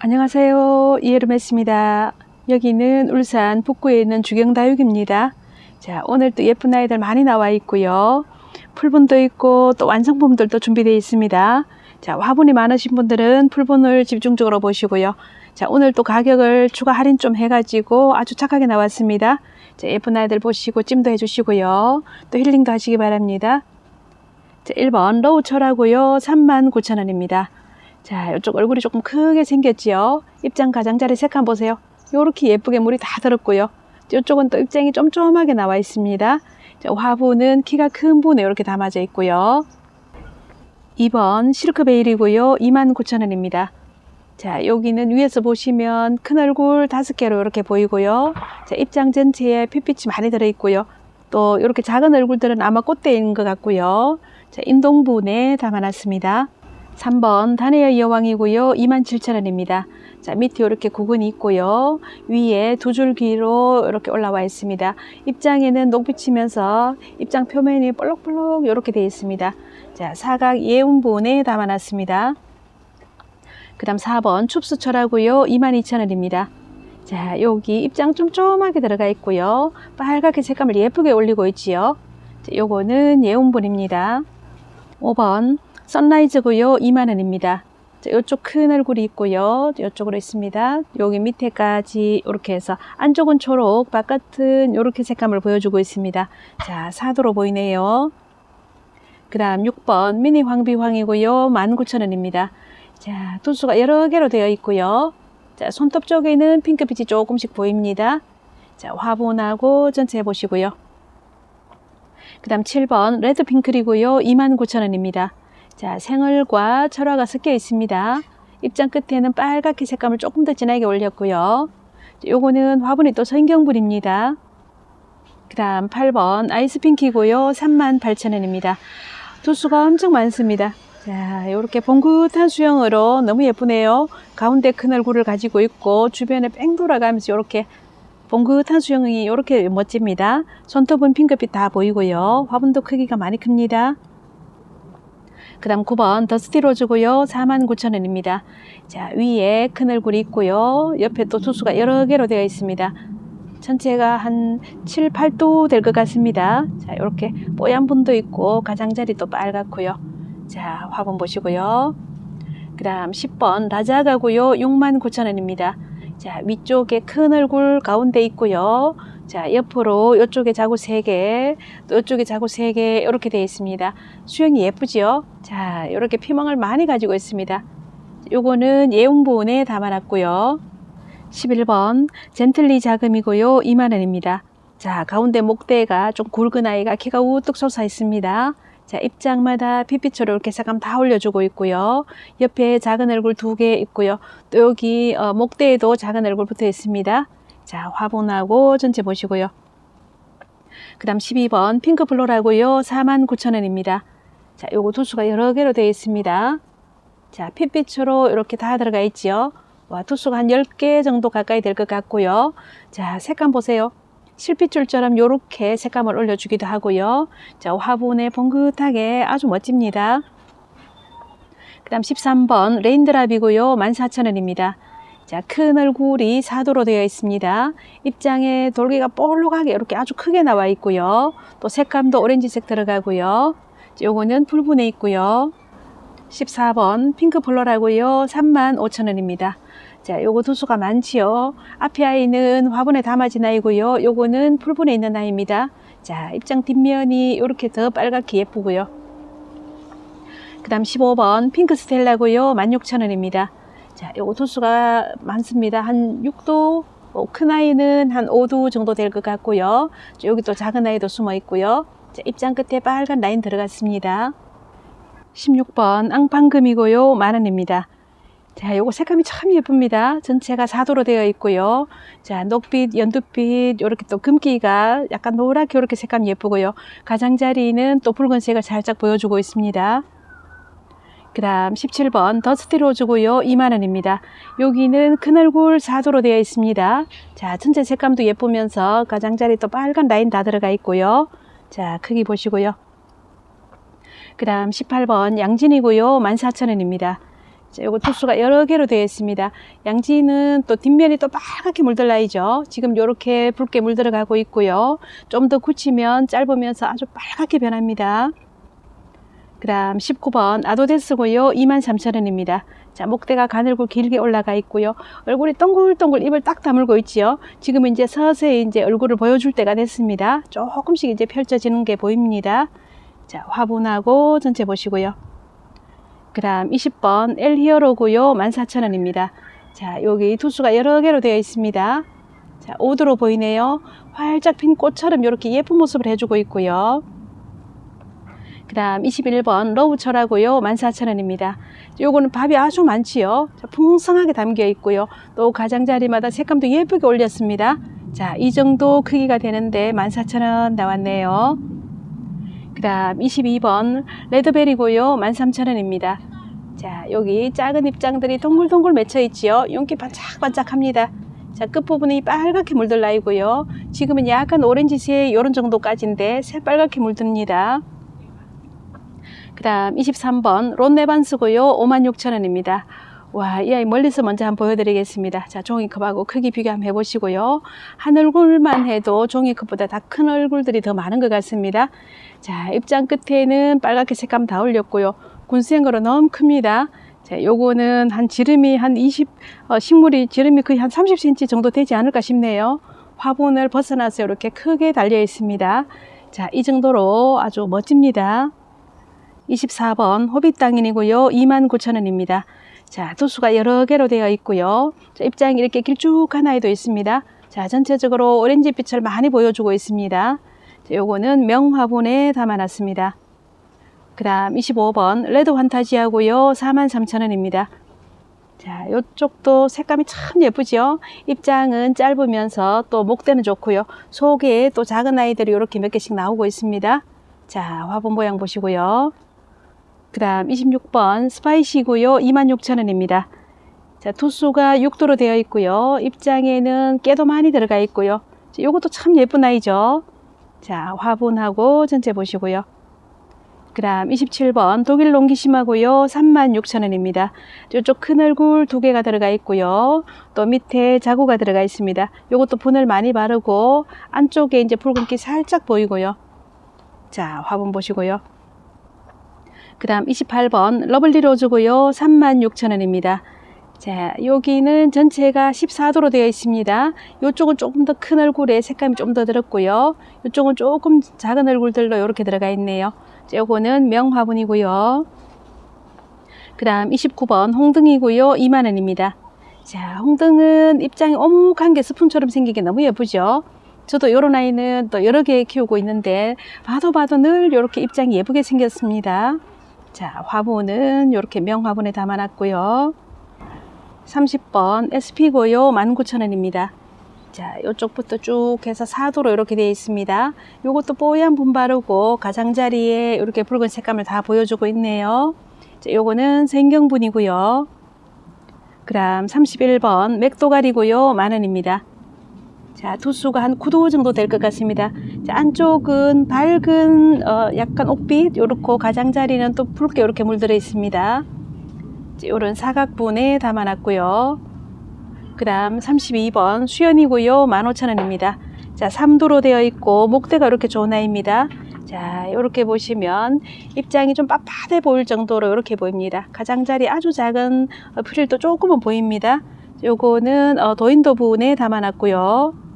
안녕하세요. 이예름했습니다. 여기는 울산 북구에 있는 주경다육입니다. 자, 오늘 또 예쁜 아이들 많이 나와 있고요. 풀분도 있고 또 완성품들도 준비되어 있습니다. 자, 화분이 많으신 분들은 풀분을 집중적으로 보시고요. 자, 오늘 또 가격을 추가 할인 좀 해가지고 아주 착하게 나왔습니다. 자, 예쁜 아이들 보시고 찜도 해주시고요. 또 힐링도 하시기 바랍니다. 자, 1번 로우철하고요. 39,000원입니다. 자, 이쪽 얼굴이 조금 크게 생겼지요. 입장 가장자리 색감 보세요. 요렇게 예쁘게 물이 다 들었고요. 이쪽은 또 입장이 쫌쫌하게 나와 있습니다. 자, 화분은 키가 큰 분에 이렇게 담아져 있고요. 2번 실크베일이고요. 29,000원입니다. 자, 여기는 위에서 보시면 큰 얼굴 다섯 개로 이렇게 보이고요. 자, 입장 전체에 핏빛이 많이 들어 있고요. 또 이렇게 작은 얼굴들은 아마 꽃대인 것 같고요. 자, 인동분에 담아놨습니다. 3번 다네어 여왕이고요. 27,000원입니다. 자, 밑에 이렇게 구근이 있고요. 위에 두 줄기로 이렇게 올라와 있습니다. 입장에는 녹비치면서 입장 표면이 볼록볼록 이렇게 되어 있습니다. 자, 사각 예운분에 담아놨습니다. 그 다음 4번 춥수철하고요. 22,000원입니다. 자, 여기 입장 쫌쫌하게 들어가 있고요. 빨갛게 색감을 예쁘게 올리고 있지요. 자, 요거는 예운분입니다. 5번 선라이즈 고요. 2만원입니다. 자, 이쪽 큰 얼굴이 있고요. 이쪽으로 있습니다. 여기 밑에까지 이렇게 해서 안쪽은 초록, 바깥은 이렇게 색감을 보여주고 있습니다. 자, 사도로 보이네요. 그 다음 6번 미니 황비황이고요. 19,000원입니다. 자, 도수가 여러 개로 되어 있고요. 자, 손톱 쪽에는 핑크빛이 조금씩 보입니다. 자, 화분하고 전체 보시고요. 그 다음 7번 레드핑클이고요. 29,000원입니다. 자, 생얼과 철화가 섞여 있습니다. 입장 끝에는 빨갛게 색감을 조금 더 진하게 올렸고요. 요거는 화분이 또 성경불입니다. 그 다음 8번 아이스핑키고요. 38,000원입니다. 도수가 엄청 많습니다. 자, 이렇게 봉긋한 수영으로 너무 예쁘네요. 가운데 큰 얼굴을 가지고 있고 주변에 뺑 돌아가면서 이렇게 봉긋한 수영이 이렇게 멋집니다. 손톱은 핑크빛 다 보이고요. 화분도 크기가 많이 큽니다. 그 다음 9번 더스티 로즈고요. 49,000원입니다. 자, 위에 큰 얼굴이 있고요. 옆에 또 투수가 여러 개로 되어 있습니다. 전체가 한 7, 8도 될 것 같습니다. 자, 이렇게 뽀얀 분도 있고 가장자리도 빨갛고요. 자, 화분 보시고요. 그 다음 10번 라자가고요. 69,000원입니다. 자, 위쪽에 큰 얼굴 가운데 있고요. 자, 옆으로 이쪽에 자구 3개, 또 이쪽에 자구 3개 이렇게 되어 있습니다. 수영이 예쁘죠? 자, 이렇게 피망을 많이 가지고 있습니다. 요거는 예운보온에 담아놨고요. 11번 젠틀리 자금이고요. 2만원입니다. 자, 가운데 목대가 좀 굵은 아이가 키가 우뚝 솟아 있습니다. 자, 입장마다 핏빛으로 이렇게 색감 다 올려주고 있고요. 옆에 작은 얼굴 두 개 있고요. 또 여기 어, 목대에도 작은 얼굴 붙어 있습니다. 자, 화분하고 전체 보시고요. 그 다음 12번 핑크 블로라고요. 49,000원입니다. 자, 요거 도수가 여러 개로 되어 있습니다. 자, 핏빛으로 이렇게 다 들어가 있지요. 와, 도수가 한 10개 정도 가까이 될 것 같고요. 자, 색감 보세요. 실핏줄처럼 이렇게 색감을 올려주기도 하고요. 자, 화분에 봉긋하게 아주 멋집니다. 그 다음 13번 레인드랍이고요. 14,000원입니다. 자, 큰 얼굴이 사도로 되어 있습니다. 입장에 돌기가 볼록하게 이렇게 아주 크게 나와 있고요. 또 색감도 오렌지색 들어가고요. 요거는 풀분에 있고요. 14번 핑크 폴로라고요. 35,000원입니다. 자, 요거 도수가 많지요. 앞에 아이는 화분에 담아진 아이고요. 요거는 풀분에 있는 아이입니다. 자, 입장 뒷면이 이렇게 더 빨갛게 예쁘고요. 그 다음 15번 핑크 스텔라고요. 16,000원입니다. 자, 요거 도수가 많습니다. 한 6도, 큰 아이는 한 5도 정도 될 것 같고요. 여기 또 작은 아이도 숨어 있고요. 자, 입장 끝에 빨간 라인 들어갔습니다. 16번 앙팡금이고요. 만원입니다. 자, 요거 색감이 참 예쁩니다. 전체가 사도로 되어 있고요. 자, 녹빛, 연두빛, 요렇게 또 금기가 약간 노랗게 이렇게 색감 예쁘고요. 가장자리는 또 붉은색을 살짝 보여주고 있습니다. 그 다음 17번 더스티 로즈고요. 2만원입니다. 여기는 큰 얼굴 사도로 되어 있습니다. 자, 전체 색감도 예쁘면서 가장자리 또 빨간 라인 다 들어가 있고요. 자, 크기 보시고요. 그 다음 18번 양진이고요. 14,000원입니다. 자, 요거 투수가 여러 개로 되어 있습니다. 양지는 또 뒷면이 또 빨갛게 물들나이죠. 지금 요렇게 붉게 물들어가고 있고요. 좀 더 굳히면 짧으면서 아주 빨갛게 변합니다. 그 다음 19번 아도데스 고요. 23,000원입니다. 자, 목대가 가늘고 길게 올라가 있고요. 얼굴이 동글동글 입을 딱 다물고 있지요. 지금은 이제 서서히 이제 얼굴을 보여줄 때가 됐습니다. 조금씩 이제 펼쳐지는 게 보입니다. 자, 화분하고 전체 보시고요. 그 다음 20번 엘히어로고요. 14,000원입니다. 자, 여기 투수가 여러 개로 되어 있습니다. 자, 오드로 보이네요. 활짝 핀 꽃처럼 이렇게 예쁜 모습을 해주고 있고요. 그 다음 21번 러브철하고요. 14,000원입니다. 요거는 밥이 아주 많지요. 자, 풍성하게 담겨 있고요. 또 가장자리마다 색감도 예쁘게 올렸습니다. 자, 이 정도 크기가 되는데 14,000원 나왔네요. 그 다음 22번 레드베리고요. 13,000원입니다. 자, 여기 작은 입장들이 동글동글 맺혀 있지요. 윤기 반짝반짝합니다. 자, 끝부분이 빨갛게 물들나 있고요. 지금은 약간 오렌지색 이런 정도까지인데 새빨갛게 물듭니다. 그 다음 23번 론네반스고요. 56,000원입니다. 와, 이 아이 멀리서 먼저 한번 보여드리겠습니다. 자, 종이컵하고 크기 비교 한번 해보시고요. 한 얼굴만 해도 종이컵보다 다 큰 얼굴들이 더 많은 것 같습니다. 자, 입장 끝에는 빨갛게 색감 다 올렸고요. 군생으로 너무 큽니다. 자, 요거는 한 지름이 한 20, 어, 식물이 지름이 거의 한 30cm 정도 되지 않을까 싶네요. 화분을 벗어나서 이렇게 크게 달려 있습니다. 자, 이 정도로 아주 멋집니다. 24번 호빗 당인이고요. 29,000원입니다. 자, 도수가 여러 개로 되어 있고요. 자, 입장이 이렇게 길쭉한 아이도 있습니다. 자, 전체적으로 오렌지빛을 많이 보여주고 있습니다. 자, 요거는 명화분에 담아놨습니다. 그 다음 25번 레드 환타지하고요. 43,000원입니다. 자, 요쪽도 색감이 참 예쁘죠? 입장은 짧으면서 또 목대는 좋고요. 속에 또 작은 아이들이 이렇게 몇 개씩 나오고 있습니다. 자, 화분 모양 보시고요. 그 다음 26번 스파이시고요. 26,000원입니다. 자, 투수가 6도로 되어 있고요. 입장에는 깨도 많이 들어가 있고요. 자, 요것도 참 예쁜 아이죠. 자, 화분하고 전체 보시고요. 그 다음 27번 독일 롱기심하고요. 36,000원입니다. 이쪽 큰 얼굴 두 개가 들어가 있고요. 또 밑에 자구가 들어가 있습니다. 요것도 분을 많이 바르고 안쪽에 이제 붉은기 살짝 보이고요. 자, 화분 보시고요. 그 다음 28번 러블리 로즈고요. 36,000원입니다. 자, 여기는 전체가 14도로 되어 있습니다. 이쪽은 조금 더 큰 얼굴에 색감이 좀 더 들었고요. 이쪽은 조금 작은 얼굴들로 이렇게 들어가 있네요. 자, 요거는 명화분이고요. 그 다음 29번 홍등이고요. 2만원입니다. 자, 홍등은 입장이 오목한 게 스푼처럼 생기게 너무 예쁘죠? 저도 요런 아이는 또 여러 개 키우고 있는데 봐도 봐도 늘 이렇게 입장이 예쁘게 생겼습니다. 자, 화분은 이렇게 명화분에 담아놨고요. 30번 SP고요. 19,000원입니다. 자, 이쪽부터 쭉 해서 4도로 이렇게 되어 있습니다. 요것도 뽀얀 분 바르고 가장자리에 이렇게 붉은 색감을 다 보여주고 있네요. 자, 요거는 생경분이고요. 그다음 31번 맥도갈이고요. 만원입니다. 자, 두수가 한 9도 정도 될 것 같습니다. 자, 안쪽은 밝은 어, 약간 옥빛, 요렇고 가장자리는 또 붉게 이렇게 물들어 있습니다. 이런 사각분에 담아놨고요. 그 다음 32번 수연이고요. 15,000원입니다. 자, 3도로 되어 있고 목대가 이렇게 좋은 아이입니다. 자, 이렇게 보시면 입장이 좀 빳빳해 보일 정도로 이렇게 보입니다. 가장자리 아주 작은 어, 프릴도 조금은 보입니다. 요거는 어, 도인도 부분에 담아놨고요.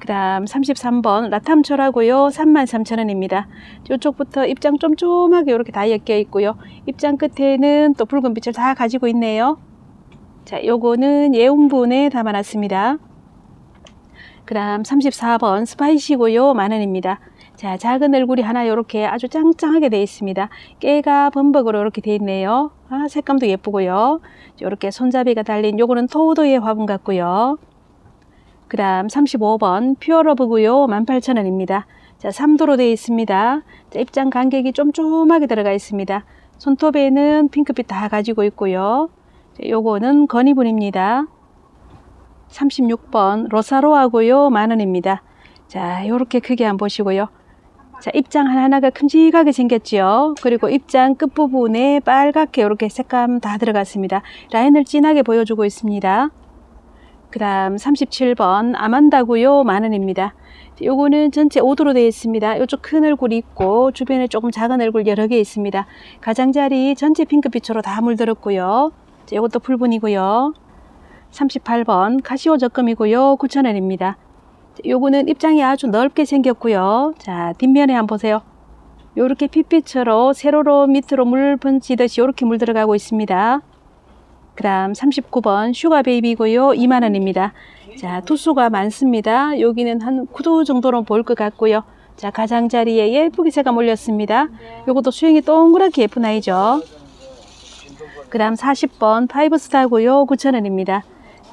그 다음 33번 라탐철하고요. 33,000원입니다. 이쪽부터 입장 쫌쫌하게 이렇게 다 엮여 있고요. 입장 끝에는 또 붉은 빛을 다 가지고 있네요. 자, 요거는 예온분에 담아놨습니다. 그 다음 34번 스파이시고요. 만원입니다. 자, 작은 얼굴이 하나 이렇게 아주 짱짱하게 되어 있습니다. 깨가 범벅으로 이렇게 되어 있네요. 아, 색감도 예쁘고요. 이렇게 손잡이가 달린 요거는 토우도의 화분 같고요. 그 다음 35번 퓨어러브고요. 18,000원입니다. 자, 3도로 되어 있습니다. 자, 입장 간격이 쫌쫌하게 들어가 있습니다. 손톱에는 핑크빛 다 가지고 있고요. 자, 요거는 건이분입니다. 36번 로사로하고요. 만원입니다. 자, 요렇게 크게 한번 보시고요. 자, 입장 하나하나가 큼직하게 생겼지요. 그리고 입장 끝부분에 빨갛게 이렇게 색감 다 들어갔습니다. 라인을 진하게 보여주고 있습니다. 그 다음 37번 아만다고요 만원입니다. 요거는 전체 5도로 되어 있습니다. 이쪽 큰 얼굴이 있고 주변에 조금 작은 얼굴 여러 개 있습니다. 가장자리 전체 핑크빛으로 다 물들었고요. 자, 요것도 풀분이고요. 38번 카시오 적금이고요. 9,000원입니다. 요거는 입장이 아주 넓게 생겼고요. 자, 뒷면에 한번 보세요. 요렇게 핏빛으로 세로로 밑으로 물 번지듯이 요렇게 물 들어가고 있습니다. 그 다음 39번 슈가 베이비고요. 2만 원입니다. 자, 투수가 많습니다. 여기는 한 9도 정도로 보일 것 같고요. 자, 가장자리에 예쁘게 새가 몰렸습니다. 요것도 수영이 동그랗게 예쁜 아이죠. 그 다음 40번 파이브스타고요. 9,000원입니다.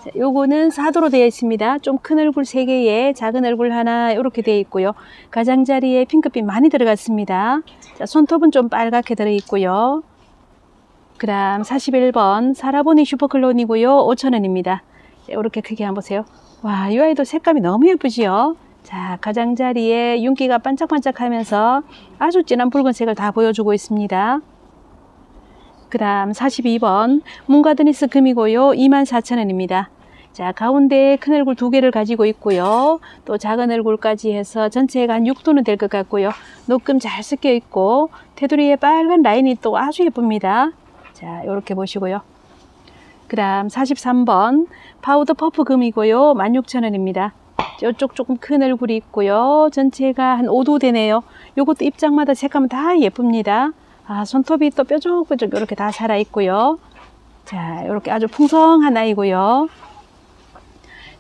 자, 요거는 4도로 되어 있습니다. 좀 큰 얼굴 3개에 작은 얼굴 하나 이렇게 되어 있고요. 가장자리에 핑크빛 많이 들어갔습니다. 자, 손톱은 좀 빨갛게 들어 있고요. 그 다음 41번 사라보니 슈퍼클론이고요. 5,000원입니다. 이렇게 크게 한번 보세요. 와, 이 아이도 색감이 너무 예쁘지요? 자, 가장자리에 윤기가 반짝반짝하면서 아주 진한 붉은색을 다 보여주고 있습니다. 그 다음 42번 문가드니스 금이고요. 24,000원입니다. 자, 가운데 큰 얼굴 두 개를 가지고 있고요. 또 작은 얼굴까지 해서 전체가 한 6도는 될 것 같고요. 녹금 잘 섞여 있고 테두리에 빨간 라인이 또 아주 예쁩니다. 자, 이렇게 보시고요. 그 다음 43번 파우더 퍼프 금이고요. 16,000원입니다. 이쪽 조금 큰 얼굴이 있고요. 전체가 한 5도 되네요. 요것도 입장마다 색감은 다 예쁩니다. 아, 손톱이 또 뾰족뾰족 이렇게 다 살아있고요. 자, 이렇게 아주 풍성한 아이고요.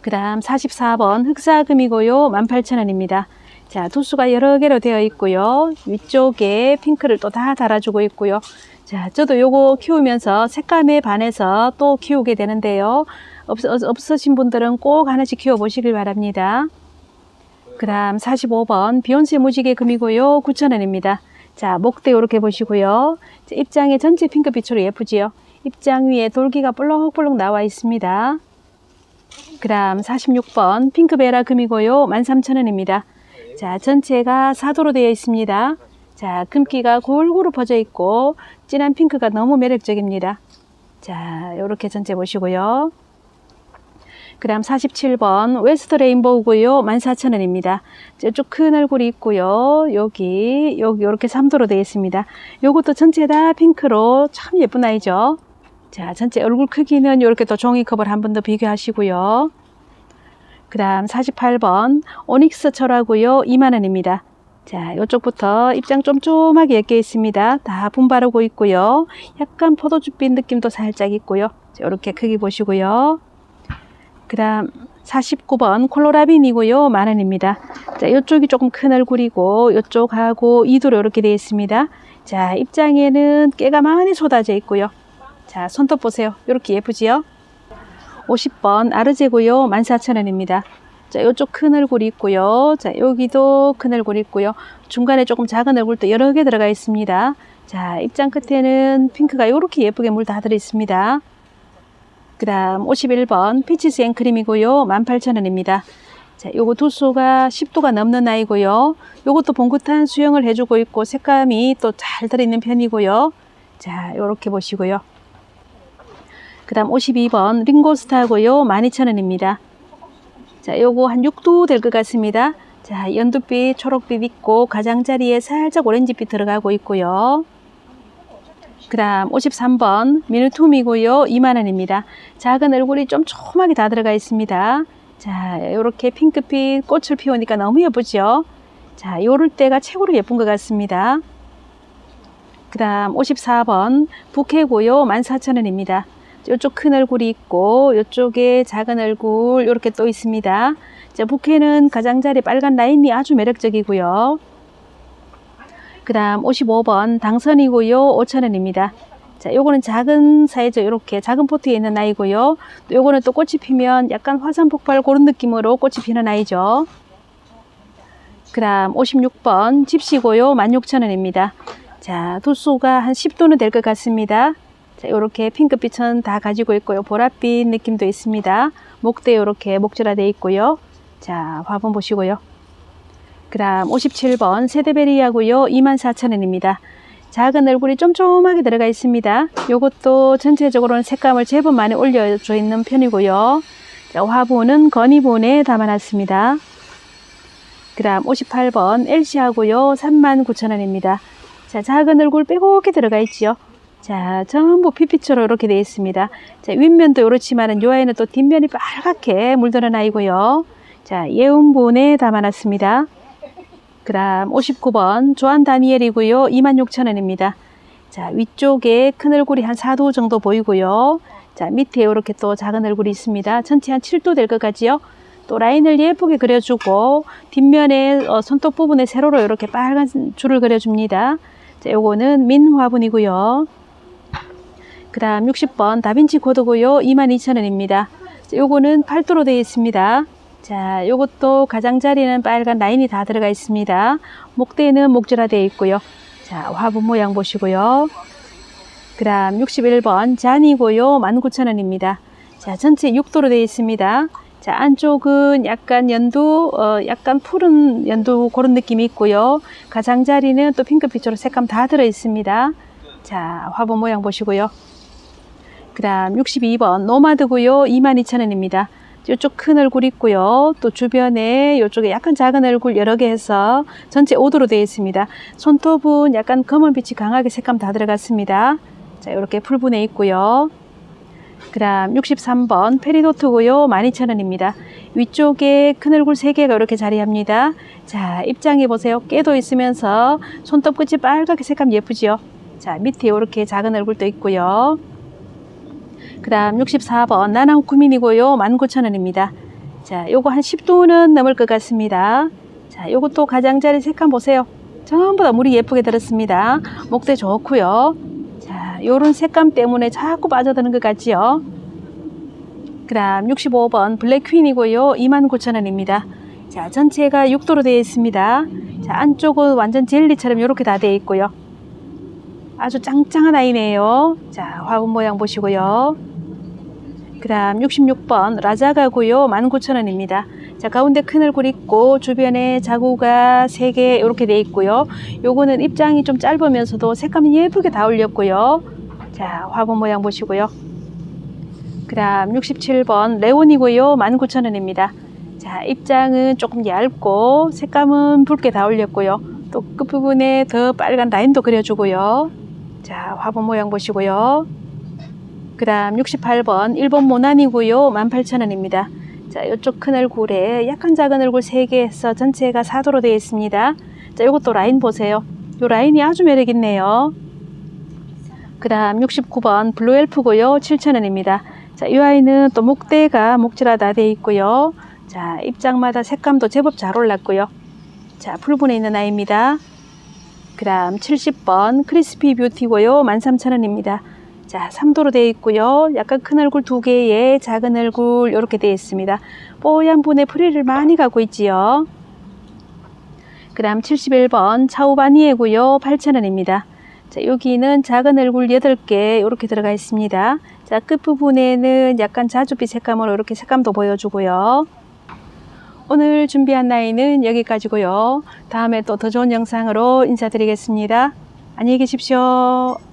그 다음 44번 흑사금이고요. 18,000원입니다. 자, 도수가 여러 개로 되어 있고요. 위쪽에 핑크를 또 다 달아주고 있고요. 자, 저도 요거 키우면서 색감에 반해서 또 키우게 되는데요. 없, 없으신 분들은 꼭 하나씩 키워보시길 바랍니다. 그 다음 45번 비욘세 무지개 금이고요. 9,000원입니다. 자, 목대 이렇게 보시고요. 자, 입장에 전체 핑크빛으로 예쁘지요. 입장 위에 돌기가 볼록볼록 나와 있습니다. 그 다음 46번 핑크베라 금이고요. 13,000원입니다. 자, 전체가 4도로 되어 있습니다. 자, 금기가 골고루 퍼져 있고 진한 핑크가 너무 매력적입니다. 자, 이렇게 전체 보시고요. 그 다음 47번 웨스트 레인보우고요. 14,000원입니다. 이쪽 큰 얼굴이 있고요. 여기, 여기 이렇게 3도로 되어 있습니다. 요것도 전체 다 핑크로 참 예쁜 아이죠. 자, 전체 얼굴 크기는 이렇게 또 종이컵을 한 번 더 비교하시고요. 그 다음 48번 오닉스 철하고요. 2만원입니다. 자, 이쪽부터 입장 쫌쫌하게 엮여 있습니다. 다 분바르고 있고요. 약간 포도주빛 느낌도 살짝 있고요. 이렇게 크기 보시고요. 그 다음 49번 콜로라빈이고요. 만원입니다. 자, 이쪽이 조금 큰 얼굴이고 이쪽하고 2도로 이렇게 되어 있습니다. 자, 입장에는 깨가 많이 쏟아져 있고요. 자, 손톱 보세요. 이렇게 예쁘지요? 50번 아르제고요. 14,000원입니다. 자, 이쪽 큰 얼굴이 있고요. 자, 여기도 큰 얼굴이 있고요. 중간에 조금 작은 얼굴도 여러 개 들어가 있습니다. 자, 입장 끝에는 핑크가 이렇게 예쁘게 물 다 들어 있습니다. 그 다음 51번 피치스 앵크림이고요. 18,000원입니다. 자, 요거 도수가 10도가 넘는 아이고요. 요것도 봉긋한 수영을 해주고 있고 색감이 또 잘 들어있는 편이고요. 자, 요렇게 보시고요. 그 다음 52번 링고스타고요. 12,000원입니다. 자, 요거 한 6도 될 것 같습니다. 자, 연두빛, 초록빛 있고 가장자리에 살짝 오렌지빛 들어가고 있고요. 그 다음 53번 미누툼이고요. 2만원입니다. 작은 얼굴이 좀 촘하게 다 들어가 있습니다. 자, 이렇게 핑크빛 꽃을 피우니까 너무 예쁘죠? 자, 요럴 때가 최고로 예쁜 것 같습니다. 그 다음 54번 부케고요. 14,000원입니다. 이쪽 큰 얼굴이 있고 이쪽에 작은 얼굴 이렇게 또 있습니다. 자, 부케는 가장자리 빨간 라인이 아주 매력적이고요. 그 다음 55번 당선이고요. 5,000원입니다. 자, 요거는 작은 사이즈 이렇게 작은 포트에 있는 아이고요. 또 요거는 또 꽃이 피면 약간 화산 폭발 그런 느낌으로 꽃이 피는 아이죠. 그 다음 56번 집시고요. 16,000원입니다. 자, 도수가 한 10도는 될 것 같습니다. 자, 요렇게 핑크빛은 다 가지고 있고요. 보랏빛 느낌도 있습니다. 목대 요렇게 목질화 되어 있고요. 자, 화분 보시고요. 그 다음 57번 세대베리아고요. 24,000원입니다. 작은 얼굴이 쫌쫌하게 들어가 있습니다. 요것도 전체적으로는 색감을 제법 많이 올려져 있는 편이고요. 자, 화분은 건이본에 담아놨습니다. 그 다음 58번 LC하고요. 39,000원입니다. 자, 작은 얼굴 빼곡히 들어가 있지요. 자, 전부 피피처럼 이렇게 되어 있습니다. 자, 윗면도 이렇지만은 요 아이는 또 뒷면이 빨갛게 물드는 아이고요. 자, 예운본에 담아놨습니다. 그 다음 59번 조한 다니엘이고요. 26,000원입니다. 자, 위쪽에 큰 얼굴이 한 4도 정도 보이고요. 자, 밑에 이렇게 또 작은 얼굴이 있습니다. 전체 한 7도 될 것 같지요? 또 라인을 예쁘게 그려주고 뒷면에 어, 손톱 부분에 세로로 이렇게 빨간 줄을 그려줍니다. 자, 요거는 민 화분이고요. 그 다음 60번 다빈치 코드고요. 22,000원입니다. 요거는 팔도로 되어 있습니다. 자, 요것도 가장자리는 빨간 라인이 다 들어가 있습니다. 목대는 목줄화 되어 있고요. 자, 화분 모양 보시고요. 그 다음 61번 잔이고요. 19,000원입니다. 자, 전체 6도로 되어 있습니다. 자, 안쪽은 약간 연두, 어, 약간 푸른 연두 그런 느낌이 있고요. 가장자리는 또 핑크빛으로 색감 다 들어 있습니다. 자, 화분 모양 보시고요. 그 다음 62번 노마드고요. 22,000원입니다. 이쪽 큰 얼굴 있고요. 또 주변에 이쪽에 약간 작은 얼굴 여러 개 해서 전체 5도로 되어 있습니다. 손톱은 약간 검은 빛이 강하게 색감 다 들어갔습니다. 자, 이렇게 풀분해 있고요. 그 다음 63번 페리도트고요. 12,000원입니다. 위쪽에 큰 얼굴 3개가 이렇게 자리합니다. 자, 입장해 보세요. 깨도 있으면서 손톱 끝이 빨갛게 색감 예쁘지요? 자, 밑에 이렇게 작은 얼굴도 있고요. 그 다음 64번 나나후쿠민이고요. 19,000원입니다. 자, 요거 한 10도는 넘을 것 같습니다. 자, 요것도 가장자리 색감 보세요. 전부 다 물이 예쁘게 들었습니다. 목대 좋고요. 자, 요런 색감 때문에 자꾸 빠져드는 것 같지요. 그 다음 65번 블랙 퀸이고요. 29,000원입니다. 자, 전체가 6도로 되어 있습니다. 자, 안쪽은 완전 젤리처럼 이렇게 다 되어 있고요. 아주 짱짱한 아이네요. 자, 화분 모양 보시고요. 그 다음 66번 라자가고요. 19,000원입니다. 자, 가운데 큰 얼굴 있고 주변에 자구가 3개 이렇게 돼 있고요. 요거는 입장이 좀 짧으면서도 색감이 예쁘게 다 올렸고요. 자, 화분 모양 보시고요. 그 다음 67번 레온이고요. 19,000원입니다. 자, 입장은 조금 얇고 색감은 붉게 다 올렸고요. 또 끝부분에 더 빨간 라인도 그려주고요. 자, 화분 모양 보시고요. 그 다음 68번 일본 모난이고요. 18,000원입니다. 자, 이쪽 큰 얼굴에 약간 작은 얼굴 3개 해서 전체가 4도로 되어 있습니다. 자, 이것도 라인 보세요. 이 라인이 아주 매력있네요. 그 다음 69번 블루엘프고요. 7,000원입니다. 자, 이 아이는 또 목대가 목질화 다 되어 있고요. 자, 입장마다 색감도 제법 잘 올랐고요. 자, 풀분에 있는 아이입니다. 그 다음 70번 크리스피 뷰티고요. 13,000원입니다. 자, 3도로 되어 있고요. 약간 큰 얼굴 두 개에 작은 얼굴 이렇게 되어 있습니다. 뽀얀 분에 프리를 많이 가고 있지요. 그 다음 71번 차우바니에고요. 8,000원입니다. 자, 여기는 작은 얼굴 8개 이렇게 들어가 있습니다. 자, 끝부분에는 약간 자주빛 색감으로 이렇게 색감도 보여주고요. 오늘 준비한 나이는 여기까지고요. 다음에 또 더 좋은 영상으로 인사드리겠습니다. 안녕히 계십시오.